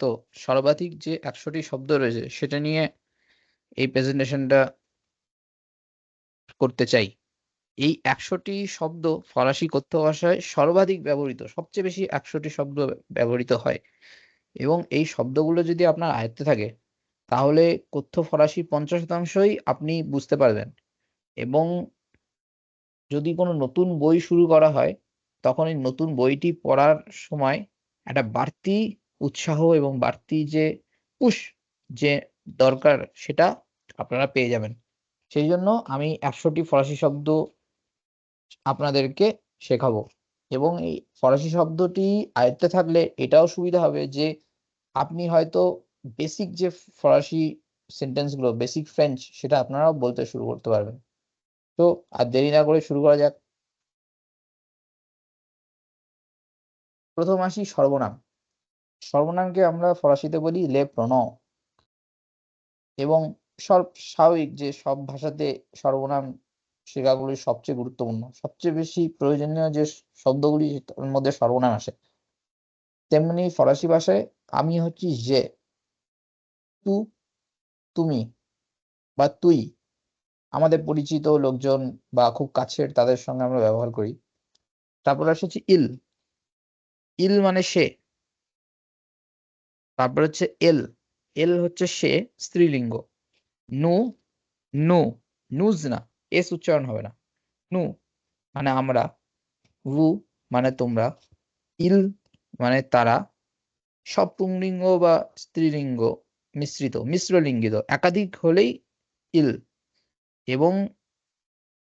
তো সর্বাধিক যে একশোটি শব্দ রয়েছে, সেটা নিয়ে এই প্রেজেন্টেশনটা করতে চাই। এই একশোটি শব্দ ফরাসি কথ্য ভাষায় সর্বাধিক ব্যবহৃত, সবচেয়ে বেশি একশোটি শব্দ ব্যবহৃত হয়। এবং এই শব্দগুলো যদি আপনার আয়ত্তে থাকে, তাহলে কথ্য ফরাসি পঞ্চাশ শতাংশই আপনি বুঝতে পারবেন। এবং যদি কোনো নতুন বই শুরু করা হয় তখন এই নতুন বইটি পড়ার সময় একটা বাড়তি উৎসাহ এবং বাড়তি যে পুশ যে দরকার সেটা আপনারা পেয়ে যাবেন। সেই জন্য আমি একশোটি ফরাসি শব্দ আপনাদেরকে শেখাবো এবং এই ফরাসি শব্দটি আয়ত্তে থাকলে এটাও সুবিধা হবে যে আপনি হয়তো বেসিক যে ফরাসি সেন্টেন্সগুলো বেসিক ফ্রেঞ্চ সেটা আপনারাও বলতে শুরু করতে পারবেন। তো আর দেরি না করে শুরু করা যাক। প্রথম আসি সর্বনাম। সর্বনামকে আমরা ফরাসিতে বলি লে প্রণ এবং সব স্বাভাবিক যে সব ভাষাতে সর্বনাম শেখাগুলি সবচেয়ে গুরুত্বপূর্ণ। সবচেয়ে বেশি প্রয়োজনীয় যে শব্দগুলি তার মধ্যে সর্বনাম আসে। তেমনি ফরাসি ভাষায় আমি হচ্ছি যে, তু, তুমি বা তুই। আমাদের পরিচিত লোকজন বা খুব কাছের তাদের সঙ্গে আমরা ব্যবহার করি। তারপর আসছে ইল। ইল মানে সে। তারপর হচ্ছে এল। এল হচ্ছে সে স্ত্রীলিঙ্গ। নু নু নুজ না এস উচ্চারণ হবে না। নু মানে আমরা। ভু মানে তোমরা। ইল মানে তারা। সব পুংলিঙ্গ বা স্ত্রীলিঙ্গ মিশ্রিত মিশ্র লিঙ্গিত একাধিক হলেই ইল। এবং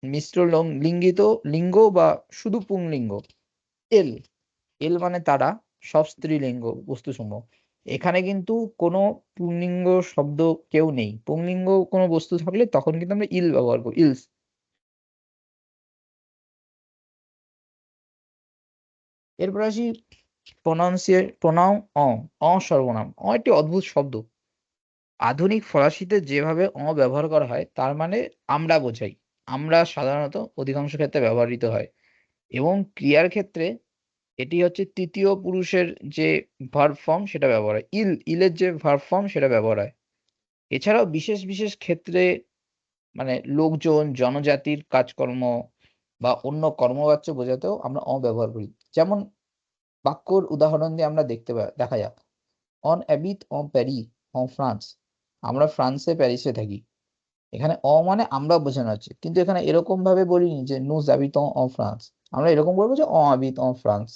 মিশ্র লিঙ্গিত, লিঙ্গ বা শুধু পুংলিঙ্গ। এল। এল মানে তারা, সব স্ত্রীলিঙ্গ বস্তুসমূহ। এখানে কিন্তু কোনো পুংলিঙ্গ শব্দ কেউ নেই। পুংলিঙ্গ কোনো বস্তু থাকলে তখন কিন্তু আমরা ইল ব্যবহার করি, ইলস। এরপর আসি প্রনাউন্সিয়ে প্রনাউন অ অ সর্বনাম। অ একটি অদ্ভুত শব্দ। আধুনিক ফরাসিতে যেভাবে অ ব্যবহার করা হয়, তার মানে আমরা বোঝাই। আমরা সাধারণত অধিকাংশ ক্ষেত্রে ব্যবহৃত হয়। এবং ক্রিয়ার ক্ষেত্রে এটি হচ্ছে তৃতীয় পুরুষের যে ভার্ব ফর্ম সেটা ব্যবহার হয়। ইল, ইলের যে ভার্ব ফর্ম সেটা ব্যবহার হয়। এছাড়াও বিশেষ বিশেষ ক্ষেত্রে মানে লোকজন, জনজাতির কাজকর্ম বা অন্য কর্মবাচ্য বোঝাতেও আমরা অ ব্যবহার করি। যেমন বাক্যর উদাহরণ দিয়ে আমরা দেখতে দেখা যাক। অন অ্যাবিট অন প্যারি অন ফ্রান্স আমরা ফ্রান্সে প্যারিসে থাকি। এখানে অ মানে আমরা বোঝানো হচ্ছে। কিন্তু এখানে এরকম ভাবে বলিনি যে নো অ্যাবিট অন ফ্রান্স আমরা এরকম বলব যে অ অ্যাবিট অন ফ্রান্স।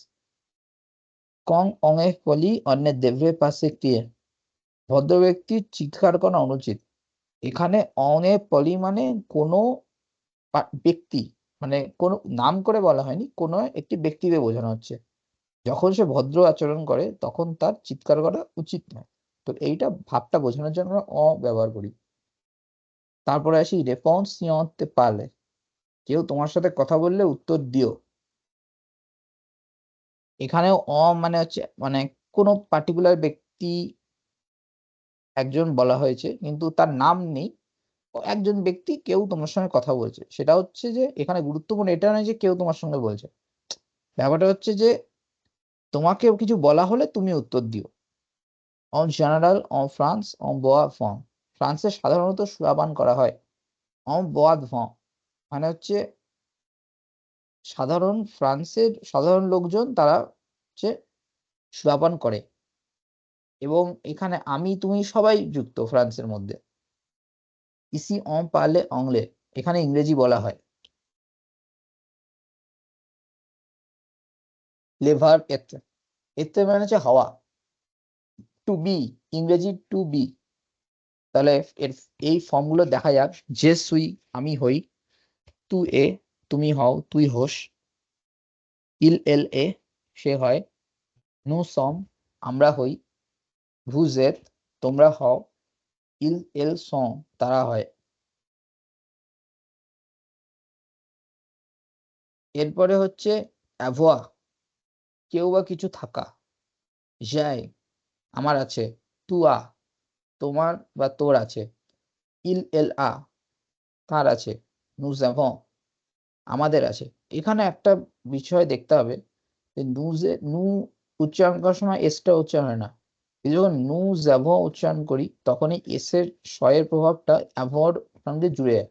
কং অং এ পলি অন্যের দেব্রে পাশে ক্রিয়ে। ভদ্র ব্যক্তির চিৎকার করা অনুচিত। এখানে অং এ পলি মানে কোনো ব্যক্তি মানে কোনো নাম করে বলা হয়নি, কোনো একটি ব্যক্তিকে বোঝানো হচ্ছে। যখন সে ভদ্র আচরণ করে, তখন তার চিৎকার করা উচিত নয়। তো এইটা ভাবটা বোঝানোর জন্য আমরা অ ব্যবহার করি। তারপরে আসি রেপন্স নিয়তে পারলে। কেউ তোমার সাথে কথা বললে উত্তর দিও। এখানেও অ মানে হচ্ছে মানে কোনো পার্টিকুলার ব্যক্তি একজন বলা হয়েছে, কিন্তু তার নাম নেই। একজন ব্যক্তি কেউ তোমার সঙ্গে কথা বলছে। সেটা হচ্ছে যে, এখানে গুরুত্বপূর্ণ, এটা নয় যে কেউ তোমার সঙ্গে বলছে। ব্যাপারটা হচ্ছে যে তোমাকে কিছু বলা হলে তুমি উত্তর দিও। অন জেনারেল, অন ফ্রান্স, অন বোয়া ফং ফ্রান্সে সাধারণত সুরাপান করা হয়। অন বোয়াদ ফং মানে হচ্ছে সাধারণ ফ্রান্সের সাধারণ লোকজন তারা হচ্ছে সুরাপান করে। এবং এখানে আমি, তুমি সবাই যুক্ত ফ্রান্সের মধ্যে। ইসি অন পারলে অংলে এখানে ইংরেজি বলা হয়। লেভার এতে এতে মানে হচ্ছে হাওয়া। টু বি ইংরেজি টু বি তাহলে এর, এই ফর্মগুলো দেখা যাক। যে সুই আমি হই। টু এ তুমি হও, তুই হোস। ইল এল এ, সে হয়, নো সম, আমরা হই ভুজেত তোমরা হও। ইল এল সং, তারা হয়। এরপরে হচ্ছে অ্যাভোয়া, কেউ বা কিছু থাকা। যায় আমার আছে। তুয়া, তোমার বা তোর আছে। ইল এল আ, তার আছে। নুজ আমাদের আছে। এখানে একটা বিষয় দেখতে হবে যে নুজে নু উচ্চারণ করার সময় এসটা উচ্চারণ হয় না। যখন নু জ্যাভ উচ্চারণ করি, তখনই এস এর স এর প্রভাবটা অ্যাভর সঙ্গে জুড়ে যায়।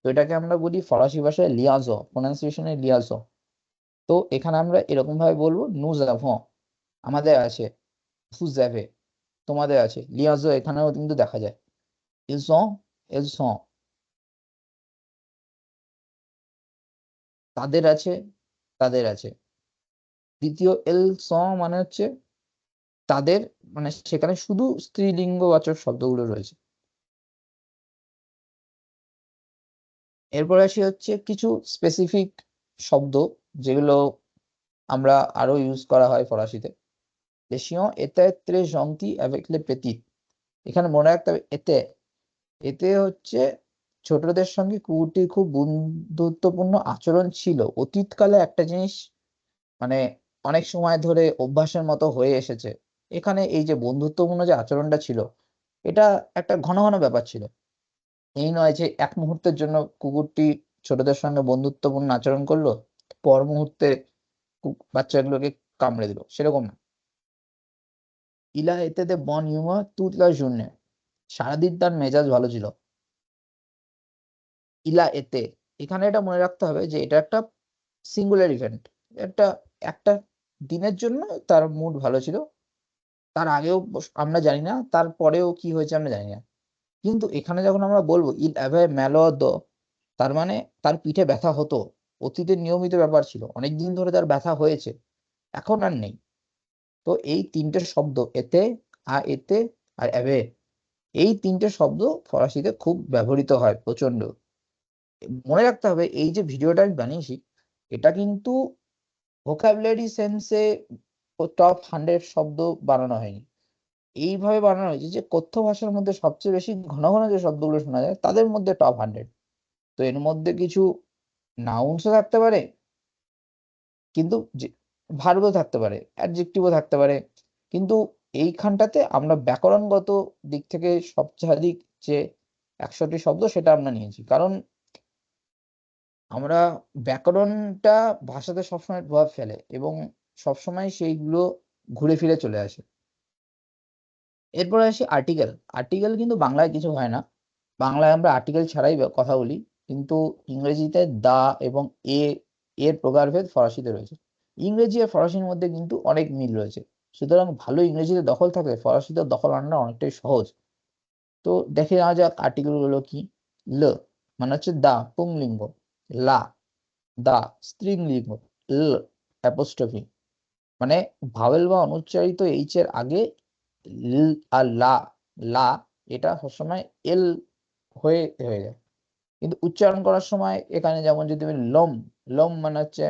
তো এটাকে আমরা বলি ফরাসি ভাষায় লিয়াজ প্রোনাউন্সিয়েশনে লিয়াজ তো এখানে আমরা এরকম ভাবে বলব নু জ্যাভ আমাদের আছে ফু জ্যাভে তোমাদের আছে লিয়াজো এখানেও কিন্তু দেখা যায়। ils ont তাদের আছে তাদের আছে। দ্বিতীয় এল স মানে হচ্ছে তাদের মানে সেখানে শুধু স্ত্রীলিঙ্গবাচক শব্দগুলো রয়েছে। এরপর আসি হচ্ছে কিছু স্পেসিফিক শব্দ যেগুলো আমরা আরও ইউজ করা হয় ফরাসিতে। দেশীয় এতে ত্রে petits এখানে মনে রাখতে হবে এতে। এতে হচ্ছে ছোটদের সঙ্গে কুকুরটির খুব বন্ধুত্বপূর্ণ আচরণ ছিল। অতীতকালে একটা জিনিস মানে অনেক সময় ধরে অভ্যাসের মতো হয়ে এসেছে। এখানে এই যে বন্ধুত্বপূর্ণ যে আচরণটা ছিল, এটা একটা ঘন ঘন ব্যাপার ছিল। এই নয় যে এক মুহূর্তের জন্য কুকুরটি ছোটদের সঙ্গে বন্ধুত্বপূর্ণ আচরণ করল, পর মুহূর্তে বাচ্চাগুলোকে কামড়ে দিল। সেরকম না। ইলা এতে বন ইউমা তুতলা শূন্য সারাদিন তার মেজাজ ভালো ছিল। ইলা এতে। এখানে এটা মনে রাখতে হবে যে এটা একটা সিঙ্গুলার ইভেন্ট একটা একটা দিনের জন্য তার মুড ভালো ছিল। তার আগেও আমরা জানি না তারপরেও কি হয়েছে আমরা জানি না। কিন্তু এখানে যখন আমরা বলব ইল অ্যাভে ম্যালো দ তার মানে তার পিঠে ব্যথা হতো। অতীতের নিয়মিত ব্যাপার ছিল। অনেক দিন ধরে তার ব্যথা হয়েছে। এখন আর নেই। তো এই তিনটে শব্দ, এতে, আ, এতে আর অ্যাভে এই তিনটে শব্দ ফরাসিতে খুব ব্যবহৃত হয় প্রচণ্ড মনে রাখতে হবে, এই যে ভিডিওটা আমি বানিয়েছি, এটা কিন্তু ভোকাবুলারি সেন্সে টপ হান্ড্রেড শব্দ বানানো হয়নি। এইভাবে বানানো হয়েছে যে কথ্য ভাষার মধ্যে সবচেয়ে বেশি ঘন ঘন যে শব্দগুলো শোনা যায়, তাদের মধ্যে টপ হান্ড্রেড তো এর মধ্যে কিছু নাউন্সও থাকতে পারে, কিন্তু ভার্বও থাকতে পারে অ্যাডজেক্টিভও থাকতে পারে। কিন্তু এইখানটাতে আমরা ব্যাকরণগত দিক থেকে সবচেয়ে যে একশোটি শব্দ, সেটা আমরা নিয়েছি। কারণ আমরা ব্যাকরণটা ভাষাতে সবসময় প্রভাব ফেলে এবং সবসময় সেইগুলো ঘুরে ফিরে চলে আসে। এরপরে আসি আর্টিকেল আর্টিকেল কিন্তু বাংলায় কিছু হয় না। বাংলায় আমরা আর্টিকেল ছাড়াই কথা বলি, কিন্তু ইংরেজিতে দা এবং এ, এর প্রকারভেদ ফরাসিতে রয়েছে। ইংরেজি আর ফরাসির মধ্যে কিন্তু অনেক মিল রয়েছে। সুতরাং ভালো ইংরেজিতে দখল থাকলে ফরাসিতে দখল আনাটা অনেকটাই সহজ। তো দেখে নেওয়া যাক আর্টিকেলগুলো কি। ল মানে হচ্ছে দা, পুংলিঙ্গ। লা, দা স্ত্রীলিঙ্গ ল, অ্যাপোস্ট্রফি। মানে ভাওয়েল বা অনুচ্চারিত এইচ এর আগে আর লা লা এটা সবসময় এল হয়ে হয়ে যায়। কিন্তু উচ্চারণ করার সময় এখানে যেমন যদি লম লম মানে হচ্ছে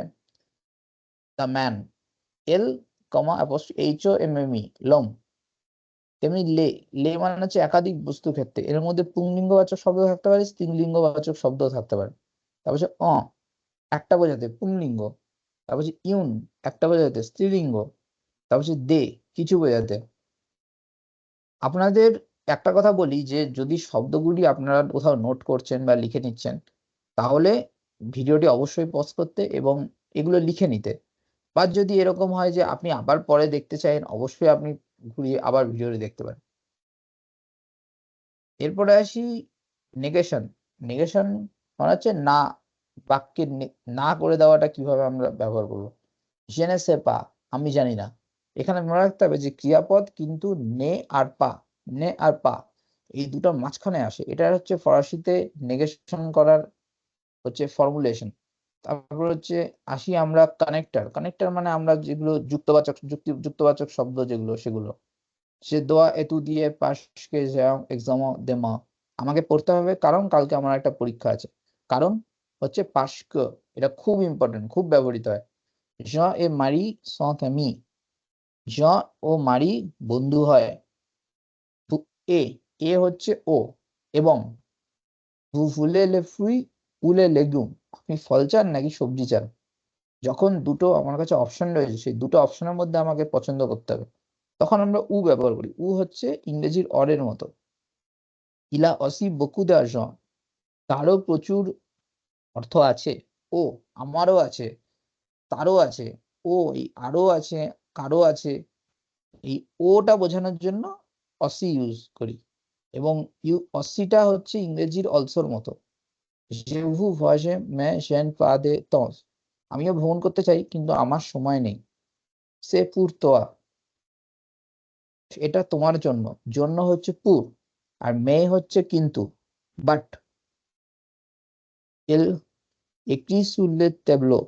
the man L comma H O M M E, লম। তেমনি লে লে মানে হচ্ছে একাধিক বস্তু ক্ষেত্রে। এর মধ্যে পুংলিঙ্গবাচক শব্দ থাকতে পারে, স্ত্রীলিঙ্গবাচক শব্দ থাকতে পারে। তারপর হচ্ছে অ, একটা বোঝাতে পুংলিঙ্গ, তারপর হচ্ছে ইউন, একটা বোঝাতে স্ত্রীলিঙ্গ, তারপর হচ্ছে দে, কিছু বোঝাতে আপনাদের একটা কথা বলি যে, যদি শব্দগুলি আপনারা কোথাও নোট করছেন বা লিখে নিচ্ছেন, তাহলে ভিডিওটি অবশ্যই পজ করতে এবং এগুলো লিখে নিতে। বা যদি এরকম হয় যে, আপনি আবার পরে দেখতে চাইেন, অবশ্যই আপনি ঘুরিয়ে আবার ভিডিওটি দেখতে পারেন। এরপরে আসি নেগেশন। নেগেশন মানে হচ্ছে না বাক্যের না করে দেওয়াটা কীভাবে আমরা ব্যবহার করব? জেনে সে পা, আমি জানি না। এখানে মনে রাখতে হবে যে ক্রিয়াপদ কিন্তু নে আর পা, নে আর পা, এই দুটো মাঝখানে আসে। এটা হচ্ছে ফরাসিতে নেগেশন করার হচ্ছে ফর্মুলেশন তারপর হচ্ছে আসি আমরা কানেক্টার কানেক্টার মানে আমরা যেগুলো যুক্তবাচক, যুক্তি, যুক্তবাচক শব্দ যেগুলো, সেগুলো। সে দোয়া এতু দিয়ে পাশকে এক্সাম দেমা। আমাকে পড়তে হবে কারণ কালকে আমার একটা পরীক্ষা আছে। কারণ হচ্ছে পাশক এটা খুব ইম্পর্টেন্ট খুব ব্যবহৃত হয়। জ এ মারি সমি জ ও মারি বন্ধু হয়। এ এ হচ্ছে ও এবং ফুলে লে ফুই, উলে লেগুম। আপনি ফল চান নাকি সবজি চান? যখন দুটো আমার কাছে অপশন রয়েছে, সেই দুটো অপশনের মধ্যে আমাকে পছন্দ করতে হবে। তখন আমরা উ ব্যবহার করি। উ হচ্ছে ইংরেজির অরের মতো। ইলা অসি বকুদা জ। তারও প্রচুর অর্থ আছে। ও, আমারও আছে, তারও আছে, ও আরও আছে কারও আছে। এই ওটা বোঝানোর জন্য অসি ইউজ করি। এবং ইউ অসিটা হচ্ছে ইংরেজির অলসোর মতো। মে পা, দে, তস। আমিও ভ্রমণ করতে চাই, কিন্তু আমার সময় নেই। সে পুর তোয়া। এটা তোমার জন্য। জন্য হচ্ছে পুর। আর মেয়ে হচ্ছে কিন্তু। বাট এল একটি সুরলের ট্যাবলো।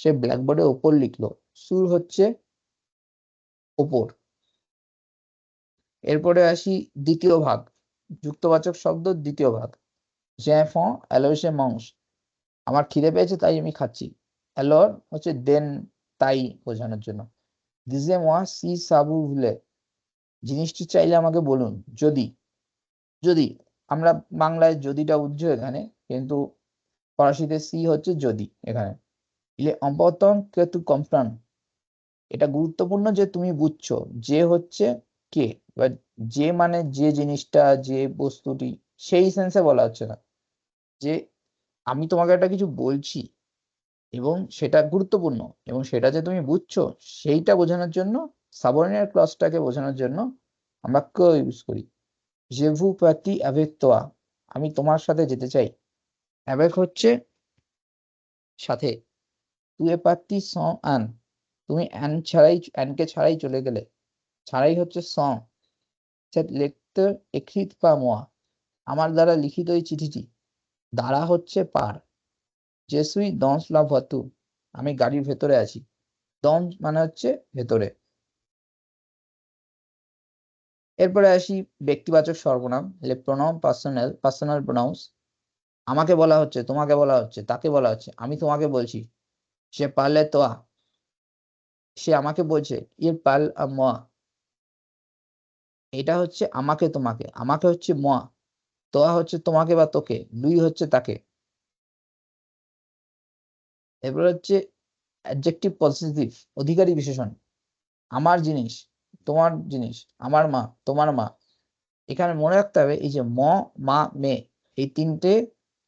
সে ব্ল্যাকবোর্ডের ওপর লিখলো। সুর হচ্ছে ওপর। এরপরে আসি দ্বিতীয় ভাগ। যুক্তবাচক শব্দ দ্বিতীয় ভাগ। জ্যাফন অ্যালোসে মংস। আমার খিদে পেয়েছে, তাই আমি খাচ্ছি। অ্যালোর হচ্ছে দেন তাই বোঝানোর জন্য। দিজে মোয়া সি সাবু ভুলে। জিনিসটি চাইলে আমাকে বলুন। যদি যদি। আমরা বাংলায় যদিটা বুঝছ এখানে কিন্তু ফরাসিতে সি হচ্ছে যদি এখানে। ইলে অম্পতন কে তু কমপ্রান এটা গুরুত্বপূর্ণ যে তুমি বুঝছ যে হচ্ছে কে। বা যে মানে যে জিনিসটা, যে বস্তুটি, সেই সেন্সে বলা হচ্ছে না। যে আমি তোমাকে একটা কিছু বলছি এবং সেটা গুরুত্বপূর্ণ এবং সেটা যে তুমি বুঝছ সেইটা বোঝানোর জন্য সাবঅর্ডিনেট ক্লজটাকে বোঝানোর জন্য আমরা ক ইউজ করি। যে ভু পাতি toi. আমি তোমার সাথে যেতে চাই। Avec হচ্ছে সাথে, তুই পাতি স আন। তুমি অ্যান ছাড়াই অ্যানকে ছাড়াই চলে গেলে। ছাড়াই হচ্ছে স lecture écrite par moi আমার দ্বারা লিখিত এই চিঠিটি। দ্বারা হচ্ছে পার। যে সুই দংস লা ভতু আমি গাড়ির ভেতরে আছি। দম মানে হচ্ছে ভেতরে। এরপরে আসি ব্যক্তিবাচক সর্বনাম প্রোনাউন পার্সোনাল পার্সোনাল প্রোনাউন্স আমাকে বলা হচ্ছে, তোমাকে বলা হচ্ছে, তাকে বলা হচ্ছে, আমি তোমাকে বলছি, সে পারলে তোয়া সে আমাকে বলছে, ইর পাল মা, এটা হচ্ছে আমাকে তোমাকে, আমাকে হচ্ছে মা তোয়া হচ্ছে তোমাকে বা তোকে লুই হচ্ছে তাকে। এরপর হচ্ছে অ্যাডজেক্টিভ পজিটিভ অধিকারী বিশেষণ, আমার জিনিস, তোমার জিনিস, আমার মা, তোমার মা। এখানে মনে রাখতে হবে, এই যে ম, মা, মে, এই তিনটে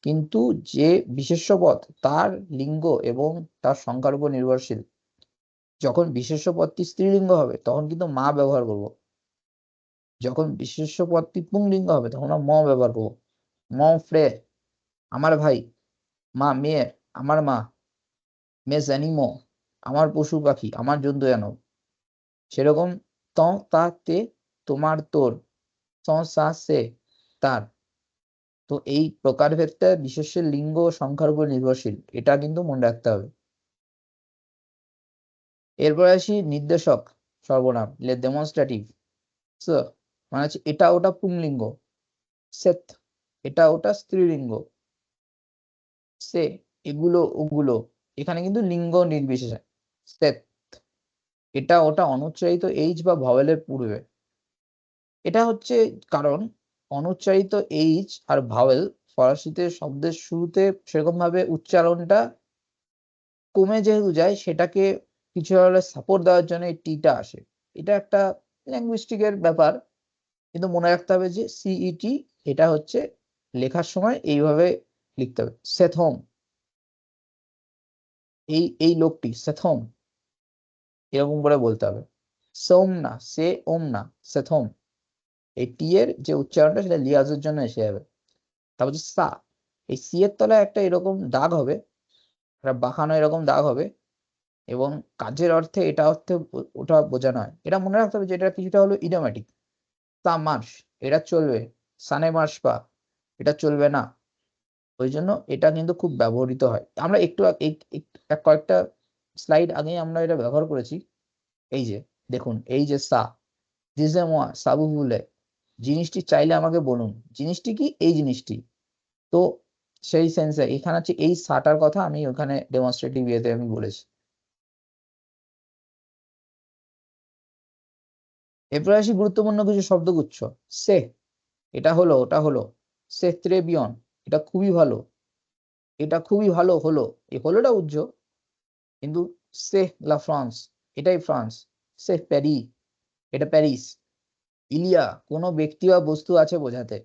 কিন্তু যে বিশেষ্য পদ তার লিঙ্গ এবং তার সংখ্যার উপর নির্ভরশীল। যখন বিশেষ্য পদটি স্ত্রীলিঙ্গ হবে, তখন কিন্তু মা ব্যবহার করব। যখন বিশেষ্য পদটি পুংলিঙ্গ হবে, তখন ম ব্যবহার করব। ম ফ্রে, আমার ভাই, মা মেয়ে, আমার মা, মেস অ্যানিমো, আমার পশু পাখি, আমার জন্তু জানব। সেরকম ত, তা, তে, তোমার, তোর সা, সে, তার। তো এই প্রকারভেদটা বিশেষের লিঙ্গ ও সংখ্যার উপর নির্ভরশীল, এটা কিন্তু মনে রাখতে হবে। এরপর আসি নির্দেশক সর্বনাম ডেমনস্ট্রেটিভ মানে হচ্ছে এটা ওটা পুংলিঙ্গ সেত এটা ওটা স্ত্রীলিঙ্গ, সে, এগুলো, ওগুলো, এখানে কিন্তু লিঙ্গ নির্বিশেষে সেত এটা ওটা অনুচ্চারিত এইচ বা ভাওয়েলের পূর্বে। এটা হচ্ছে কারণ অনুচ্চারিত এইচ আর ভাওয়েল ফরাসিতে শব্দের শুরুতে সেরকম ভাবে উচ্চারণটা কমে যেহেতু যায়, সেটাকে কিছু হলে সাপোর্ট দেওয়ার জন্য এই টিটা আসে। এটা একটা ল্যাঙ্গুইস্টিকের ব্যাপার, কিন্তু মনে রাখতে হবে যে সিইটি এটা হচ্ছে লেখার সময় এইভাবে লিখতে হবে। সেথম এই এই লোকটি সেথম এরকম করে বলতে হবে। সোম না সে ওম না সেথম এই টি এর যে উচ্চারণটা সেটা লিয়াজের জন্য এসে যাবে। তারপর হচ্ছে সা। এই সি এর তলায় একটা এরকম দাগ হবে, একটা বাঁকানো এরকম দাগ হবে এবং কাজের অর্থে এটা অর্থে ওটা বোঝানো হয়। এটা মনে রাখতে হবে যে এটা কিছুটা হলো ইডোম্যাটিক তা মার্শ এটা চলবে। সানে মার্শ পা, এটা চলবে না। ওই জন্য এটা কিন্তু খুব ব্যবহৃত হয়। আমরা একটু কয়েকটা স্লাইড আগে আমরা এটা ব্যবহার করেছি। এই যে, দেখুন, এই যে সা দিজে মোয়া সাবু বুলে জিনিসটি চাইলে আমাকে বলুন। জিনিসটি কি? এই জিনিসটি। তো সেই সেন্সে এখানে হচ্ছে এই সাটার কথা আমি ওখানে ডেমনস্ট্রেটিভ ইয়েতে আমি বলেছি। এরপরে আসি গুরুত্বপূর্ণ কিছু শব্দগুচ্ছ। সে, এটা হলো, ওটা হলো। সে ত্রেবিয়ন, এটা খুবই ভালো। এটা খুবই ভালো হলো। এই হলোটা উজ্জ কিন্তু সে লা ফ্রান্স, এটাই ফ্রান্স। সে প্যারি এটা প্যারিস। ইলিয়া, কোনো ব্যক্তি বা বস্তু আছে বোঝাতে।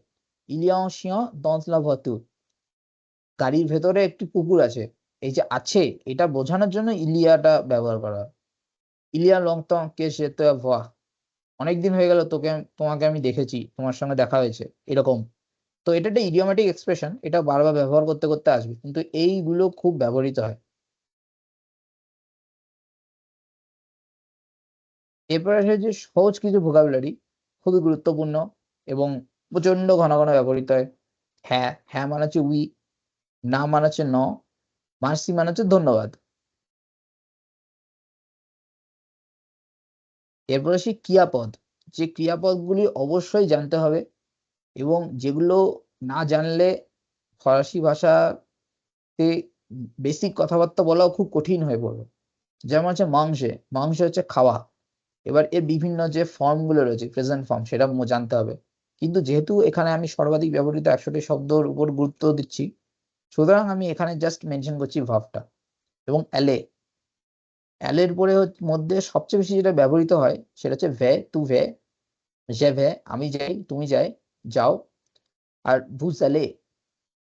ইলিয়া শিয় দন্সলা ভতু গাড়ির ভেতরে একটি কুকুর আছে। এই যে আছে, এটা বোঝানোর জন্য ইলিয়াটা ব্যবহার করা ইলিয়া লংতং কে সে ভা অনেকদিন হয়ে গেল তোকে, তোমাকে আমি দেখেছি, তোমার সঙ্গে দেখা হয়েছে, এরকম। তো এটা একটা ইডিওমেটিক এক্সপ্রেশন এটা বারবার ব্যবহার করতে করতে আসবে, কিন্তু এইগুলো খুব ব্যবহৃত হয়। এরপর আসে যে সহজ কিছু ভোকাবুলারি খুবই গুরুত্বপূর্ণ এবং প্রচণ্ড ঘন ঘন ব্যবহৃত হয়। হ্যাঁ হ্যাঁ মানে হচ্ছে উই, না মানে হচ্ছে ন মার্সি মানে হচ্ছে ধন্যবাদ। এরপর আসি ক্রিয়াপদ। যে ক্রিয়াপদগুলি অবশ্যই জানতে হবে এবং যেগুলো না জানলে ফরাসি ভাষাতে বেসিক কথাবার্তা বলাও খুব কঠিন হয়ে পড়বে। যেমন হচ্ছে মাংসে, মাংস হচ্ছে খাওয়া। এবার এর বিভিন্ন যে ফর্মগুলো রয়েছে প্রেজেন্ট ফর্ম সেটা জানতে হবে। কিন্তু যেহেতু এখানে আমি সর্বাধিক ব্যবহৃত একশোটি শব্দর উপর গুরুত্ব দিচ্ছি, সুতরাং আমি এখানে জাস্ট মেনশন করছি ভাবটা এবং অ্যালে অ্যালের পরে মধ্যে সবচেয়ে বেশি যেটা ব্যবহৃত হয়, সেটা হচ্ছে ভে টু ভে যে ভে আমি যাই, তুমি যাই, যাও, আর ভুজ অ্যালে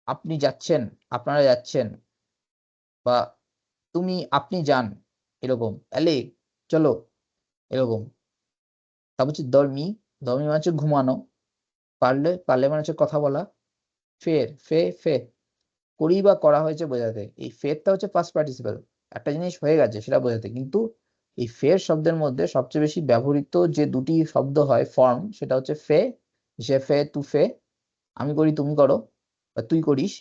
আপনি যাচ্ছেন, আপনারা যাচ্ছেন, বা তুমি, আপনি যান, এরকম। অ্যালে চলো এরকম। তারপর হচ্ছে দর্মি দর্মি মানে হচ্ছে ঘুমানো। পারলে পারলে মানে হচ্ছে কথা বলা। ফের, ফে ফে। করি বা করা হয়েছে বোঝাতে। এই ফেরটা হচ্ছে পাস্ট পার্টিসিপাল একটা জিনিস হয়ে গেছে সেটা বোঝাতে। কিন্তু এই ফের শব্দের মধ্যে সবচেয়ে বেশি ব্যবহৃত যে দুটি শব্দ হয় ফর্ম সেটা হচ্ছে ফে, যে ফে, তু ফে। আমি করি, তুমি করো। বা তুই করিস।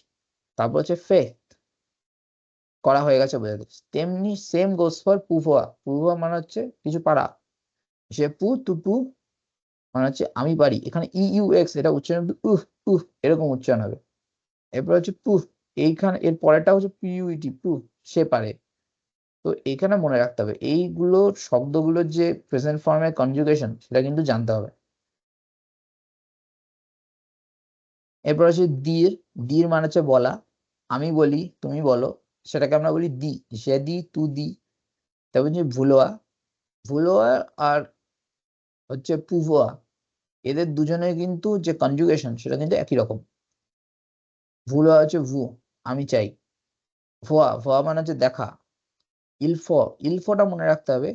তারপর হচ্ছে ফে। করা হয়ে গেছে বোঝাতে তেমনি সেম গোস ফর পুভোয়া পুভোয়া মানে হচ্ছে কিছু পারা। সে পু, তু, পু মানে হচ্ছে আমি পারি। এখানে ই, ইউ, এক্স, এটা উচ্চারণ উহ উহ, এরকম উচ্চারণ হবে। এরপর হচ্ছে পুহ এইখানে এর পরেরটা হচ্ছে পিইউইটি পু, সে পারে। তো এখানে মনে রাখতে হবে, এইগুলো শব্দগুলোর যে প্রেজেন্ট ফর্মের কনজুগেশন সেটা কিন্তু জানতে হবে। এরপর হচ্ছে দির দির মানে হচ্ছে বলা। আমি বলি, তুমি বলো। সেটাকে আমরা বলি দি সে দি, তু, দি। তারপর হচ্ছে ভুলোয়া। ভুলোয়া আর হচ্ছে পুভোয়া, এদের দুজনের কিন্তু যে কনজুগেশন সেটা কিন্তু একই রকম। ভুলোয়া হচ্ছে ভু, আমি চাই। ভুয়া ভুয়া মানে হচ্ছে দেখা। ইলফ, ইলফটা মনে রাখতে হবে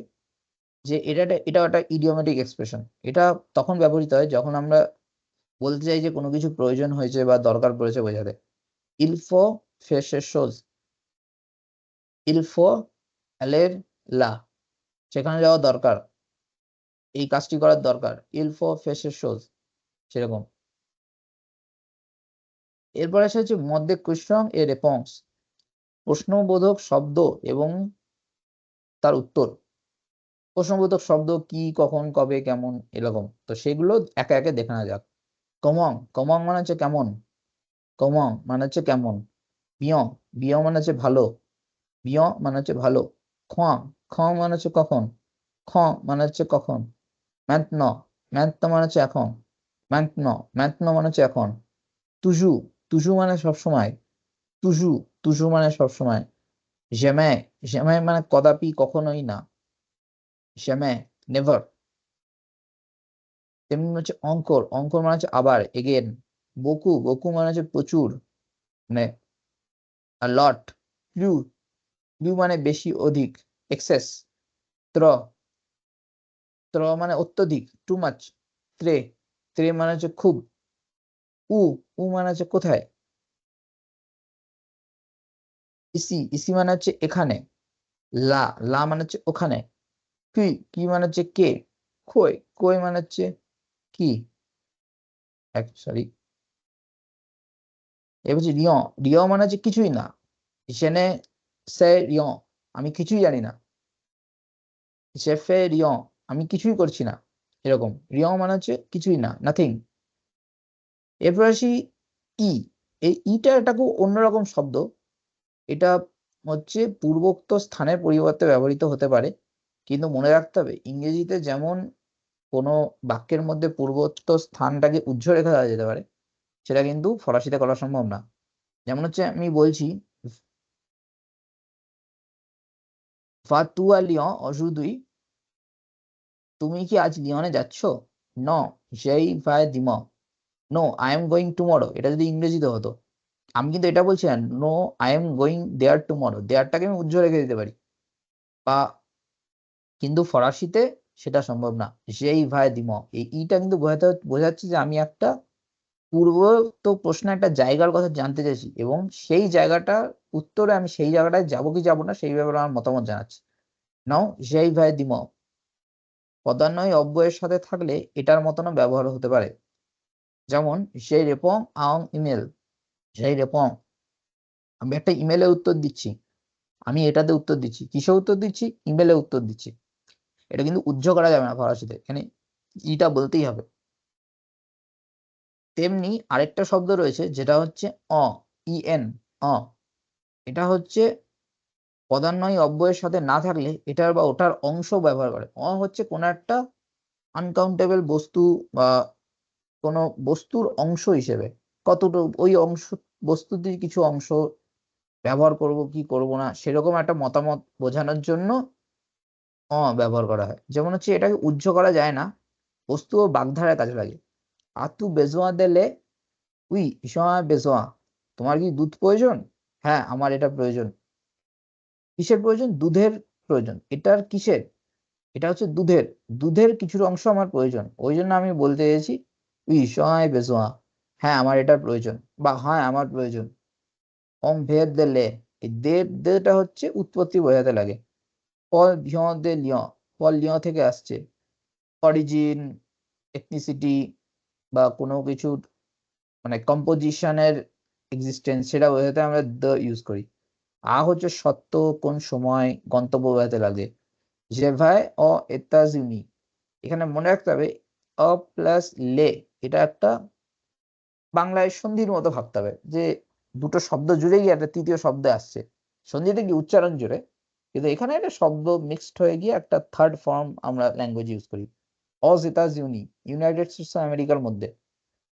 যে এটা এটা একটা ইডিওমেটিক এক্সপ্রেশন এটা তখন ব্যবহৃত হয় যখন আমরা বলতে চাই যে কোনো কিছু প্রয়োজন হয়েছে বা দরকার পড়েছে বোঝাতে। ইলফো ফেসেসোজ ইলফো অ্যালের লা সেখানে যাওয়া দরকার। এই কাজটি করার দরকার। ইলফো ফেসেসোজ সেরকম। এরপর আসে হচ্ছে মধ্যে কোয়েশ্চন এ রেপন্স প্রশ্নবোধক শব্দ এবং তার উত্তর। প্রশ্নবোধক শব্দ কি, কখন, কবে, কেমন, এরকম। তো সেগুলো একে একে দেখে নেওয়া যাক। কমং কমং মানে হচ্ছে কেমন। কমং মানে হচ্ছে কেমন। বিয়ং, বিয় মানে হচ্ছে ভালো। বিয় মানে হচ্ছে ভালো। খ খ মানে হচ্ছে কখন? খ মানে হচ্ছে কখন? ম্যান্তন ম্যান্ত মানে হচ্ছে এখন। ম্যান্তন ম্যান্তন মানে হচ্ছে এখন। তুজু তুজু মানে সবসময় তুজু তুজু মানে সবসময় জেমে জেমে মানে কদাপি কখনোই না। জেমে নেভার তেমনি হচ্ছে অঙ্কর অঙ্কর মানে হচ্ছে আবার এগেন বকু বকু মানে হচ্ছে প্রচুর। মানে লট প্লু প্লু মানে বেশি অধিক এক্সেস ত্র ত্র মানে অত্যধিক টু মাচ ত্রে ত্রে মানে হচ্ছে খুব, উ উ মানে হচ্ছে কোথায়? ইসি ইসি মানে হচ্ছে এখানে, লা লা মানে হচ্ছে ওখানে কি কি মানে হচ্ছে কে? কই কই মানে হচ্ছে কি? এক সরি এবার হচ্ছে রিয় রিয় মানে হচ্ছে কিছুই না সেনে সে রিয়, আমি কিছুই জানি না। সে ফে রিয়, আমি কিছুই করছি না। এরকম, রিয় মানে হচ্ছে কিছুই না নাথিং এরপর আসি ই, এই ইটা একটা খুব অন্যরকম শব্দ। এটা হচ্ছে পূর্বোক্ত স্থানের পরিবর্তে ব্যবহৃত হতে পারে, কিন্তু মনে রাখতে হবে, ইংরেজিতে যেমন কোনো বাক্যের মধ্যে পূর্বোক্ত স্থানটাকে উজ্জ্বল রেখে দেওয়া যেতে পারে, সেটা কিন্তু ফরাসিতে করা সম্ভব না। যেমন হচ্ছে আমি বলছি ফাতুয়া লিয়ন অজুদুই তুমি কি আজ লিওনে যাচ্ছ? ন, সেই ভাই দিম। No I am going tomorrow এটা যদি ইংরেজিতে হতো। আমি কিন্তু এটা বলছি না, no I am going there tomorrow দেয়ারটাকে আমি উজ্জ্বল রেখে দিতে পারি। বা কিন্তু ফরাসিতে সেটা সম্ভব না। যেই ভাই দিম। এই ইটা কিন্তু বোঝাতে, বোঝাচ্ছে যে আমি একটা পূর্ব তো প্রশ্নে একটা জায়গার কথা জানতে চাইছি এবং সেই জায়গাটা, উত্তরে আমি সেই জায়গাটায় যাব কি যাব না সেই ব্যাপারে আমার মতামত জানাচ্ছি। নাও যেই ভাই দিম পদান্বয় অব্যয়ের সাথে থাকলে এটার মতনও ব্যবহার হতে পারে। যেমন সেই রেপং আং ইমেল। সেই রেপং আমি একটা ইমেলে উত্তর দিচ্ছি। আমি এটাতে উত্তর দিচ্ছি। কিসে উত্তর দিচ্ছি? ইমেলে উত্তর দিচ্ছি। এটা কিন্তু উজ্জ করা যাবে না ফরাসিতে এখানে ইটা বলতেই হবে। তেমনি আরেকটা শব্দ রয়েছে, যেটা হচ্ছে অ, ইএন, অ। এটা হচ্ছে পদান্বয়ী অব্যয়ের সাথে না থাকলে এটার বা ওটার অংশ ব্যবহার করে। অ হচ্ছে কোনো একটা আনকাউন্টেবল বস্তু বা কোনো বস্তুর অংশ হিসেবে। কতটুকু ওই অংশ, বস্তুটির কিছু অংশ ব্যবহার করব, কি করব না, সেরকম একটা মতামত বোঝানোর জন্য অ ব্যবহার করা হয়। যেমন হচ্ছে এটাকে উজ্জ করা যায় না, বস্তু ও বাগধারায় কাজে লাগে। আতু বেজোয়া দিলে, উই ভীষণ বেজোয়া। তোমার কি দুধ প্রয়োজন? হ্যাঁ আমার এটা প্রয়োজন। কিসের প্রয়োজন? দুধের প্রয়োজন। এটার কিসের? এটা হচ্ছে দুধের। দুধের কিছুর অংশ আমার প্রয়োজন। ওই জন্য আমি বলতে চাইছি, উই সময় বেজোয়া। হ্যাঁ আমার এটার প্রয়োজন। বা হ্যাঁ আমার প্রয়োজন। অম ভেদ দিলে, এই দে দেটা হচ্ছে উৎপত্তি বোঝাতে লাগে। পল ভিয় দে লিয় পল লিয় থেকে আসছে। অরিজিন এথনিসিটি বা কোনো কিছুর মানে কম্পোজিশনের এক্সিস্টেন্স সেটা বোঝাতে আমরা দ্য ইউজ করি। আ হচ্ছে সত্য কোন সময় গন্তব্য বোঝাতে লাগে। যে ভাই, অ এতাজিউনি এখানে মনে রাখতে হবে, অ প্লাস লে, এটা একটা বাংলায় সন্ধির মতো ভাবতে হবে, যে দুটো শব্দ জুড়ে গিয়ে একটা তৃতীয় শব্দ আসছে। সন্ধিতে কি উচ্চারণ জুড়ে? কিন্তু এখানে একটা শব্দ মিক্সড হয়ে গিয়ে একটা থার্ড ফর্ম আমরা ল্যাঙ্গুয়েজ ইউজ করি। অজেতাজ ইউনি ইউনাইটেড স্টেটস অফ আমেরিকার মধ্যে।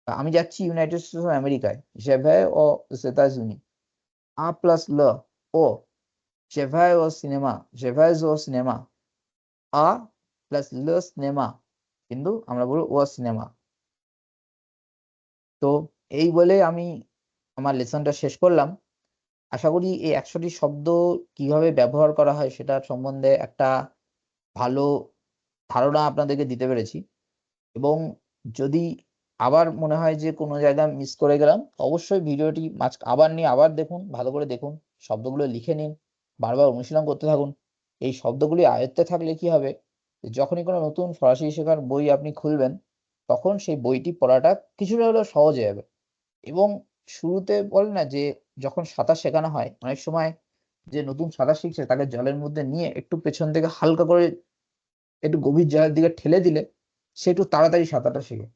আমি যাচ্ছি ইউনাইটেড স্টেটস অফ আমেরিকায় জেভাই ও জেতাজ ইউনি আ প্লাস ল ও জেভাই ও সিনেমা জেভাইজ ও সিনেমা আ প্লাস ল সিনেমা কিন্তু আমরা বলব ও সিনেমা তো এই বলে আমি আমার লেসনটা শেষ করলাম। আশা করি এই একশোটি শব্দ কীভাবে ব্যবহার করা হয় সেটা সম্বন্ধে একটা ভালো ধারণা আপনাদেরকে দিতে পেরেছি। এবং যদি আবার মনে হয় যে কোনো জায়গায় মিস করে গেলাম, অবশ্যই ভিডিওটি মাঝ, আবার নিয়ে আবার দেখুন, ভালো করে দেখুন, শব্দগুলো লিখে নিন, বারবার অনুশীলন করতে থাকুন। এই শব্দগুলি আয়ত্তে থাকলে কি হবে? যখনই কোনো নতুন ফরাসি শেখার বই আপনি খুলবেন, তখন সেই বইটি পড়াটা কিছুটা হলেও সহজ হয়ে যাবে। এবং শুরুতে বলে না যে যখন সাঁতার শেখানো হয়, অনেক সময় যে নতুন সাঁতার শিখছে, তাকে জলের মধ্যে নিয়ে একটু পেছন থেকে হালকা করে একটু গভীর জলের দিকে ঠেলে দিলে সে একটু তাড়াতাড়ি সাঁতারটা শেখে।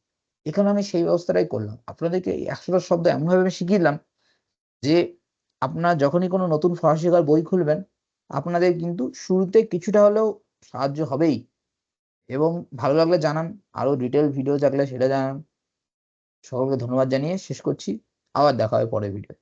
এখানে আমি সেই ব্যবস্থাটাই করলাম। আপনাদেরকে একশোটা শব্দ এমনভাবে আমি শিখিয়ে দিলাম যে আপনার যখনই কোনো নতুন ফরাসি বই খুলবেন, আপনাদের কিন্তু শুরুতে কিছুটা হলেও সাহায্য হবেই। এবং ভালো লাগলে জানান, আরও ডিটেল ভিডিও থাকলে সেটা জানান। সকলকে ধন্যবাদ জানিয়ে শেষ করছি। আবার দেখা হবে পরের ভিডিও